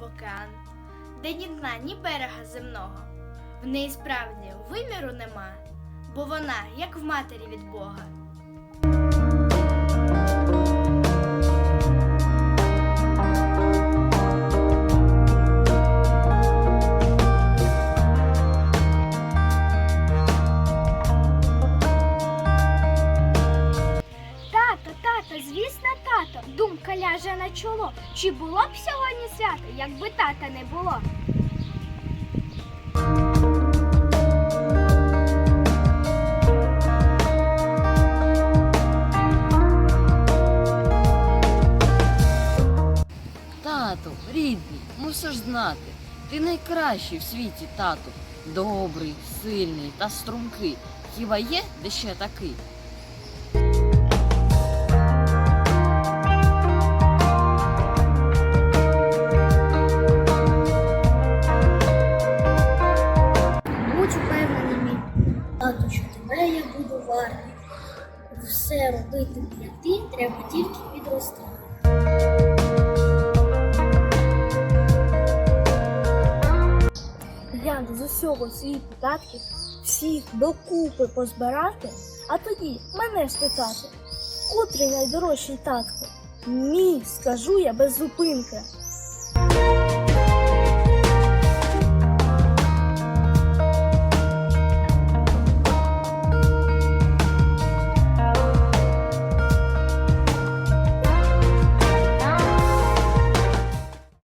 в океан, де ні дна, ні берега земного. В неї справді виміру нема, бо вона, як в матері від Бога. Тато, ляже на чоло. Чи було б сьогодні свято, якби тата не було? Тату, рідний, мусиш знати. Ти найкращий в світі, тату. Добрий, сильний та стрункий. Хіба є де ще такий? Що тебе я буду вартий. Все робити, як ти, треба тільки підрости. Я з усього світу татків всіх докупи позбирати, а тоді мене спитати, котрий найдорожчий татко? Мій, скажу я без зупинки.